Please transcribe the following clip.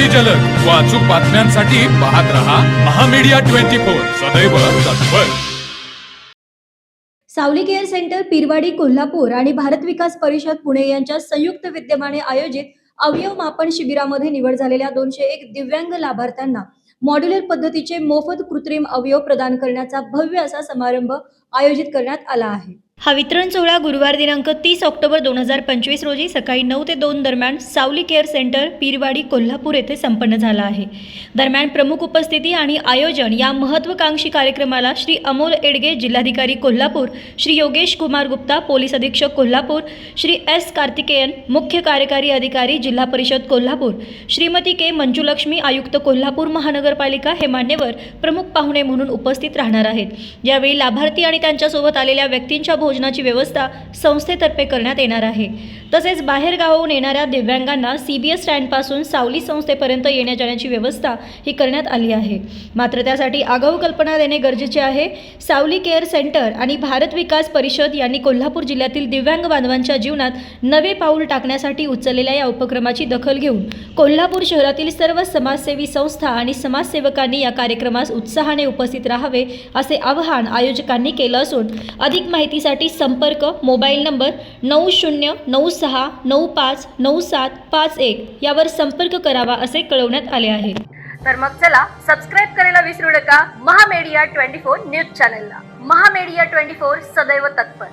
अति जलद. व अचूक बातम्यांसाठी पाहत रहा महामीडिया ट्वेंटी फोर. सदैव तत्पर. सावली केअर सेंटर पिरवाडी कोल्हापूर आणि भारत विकास परिषद पुणे यांच्या संयुक्त विद्यमाने आयोजित अवयव मापन शिबिरामध्ये निवड झालेल्या दोनशे एक दिव्यांग लाभार्थ्यांना मॉड्युलर पद्धतीचे मोफत कृत्रिम अवयव प्रदान करण्याचा भव्य असा समारंभ आयोजित करण्यात आला आहे. हा वितरण सोहळा गुरुवार दिनांक तीस ऑक्टोबर दोन हजार पंचवीस रोजी सकाळी नऊ ते दोन दरम्यान सावली केअर सेंटर पीरवाडी कोल्हापूर येथे संपन्न झाला आहे. दरम्यान प्रमुख उपस्थिती आणि आयोजन या महत्त्वाकांक्षी कार्यक्रमाला श्री अमोल एडगे जिल्हाधिकारी कोल्हापूर श्री योगेश कुमार गुप्ता पोलीस अधीक्षक कोल्हापूर श्री एस कार्तिकेयन मुख्य कार्यकारी अधिकारी जिल्हा परिषद कोल्हापूर श्रीमती के मंजुलक्ष्मी आयुक्त कोल्हापूर महानगरपालिका हे मान्यवर प्रमुख पाहुणे म्हणून उपस्थित राहणार आहेत. यावेळी लाभार्थी आणि त्यांच्यासोबत आलेल्या व्यक्तींच्या भोजनाची व्यवस्था संस्थेतर्फे करण्यात येणार आहे. तसेच बाहेरगावाहून येणाऱ्या दिव्यांगांना सी बी एस स्टँडपासून सावली संस्थेपर्यंत येण्या जाण्याची व्यवस्था ही करण्यात आली आहे. मात्र त्यासाठी आगाऊ कल्पना देणे गरजेचे आहे. सावली केअर सेंटर आणि भारत विकास परिषद यांनी कोल्हापूर जिल्ह्यातील दिव्यांग बांधवांच्या जीवनात नवे पाऊल टाकण्यासाठी उचललेल्या या उपक्रमाची दखल घेऊन कोल्हापूर शहरातील सर्व समाजसेवी संस्था आणि समाजसेवकांनी या कार्यक्रमास उत्साहाने उपस्थित राहावे असे आवाहन आयोजकांनी केलं असून अधिक माहितीसाठी संपर्क मोबाईल नंबर नऊ शून्य नऊ सहा नऊ पाच नऊ सात पाच एक यावर संपर्क करावा असे कळवण्यात आले आहे. तर मग चला सबस्क्राईब करायला विसरू नका. महामेडिया ट्वेंटी फोर न्यूज चॅनलला. महामेडिया ट्वेंटी फोर सदैव तत्पर.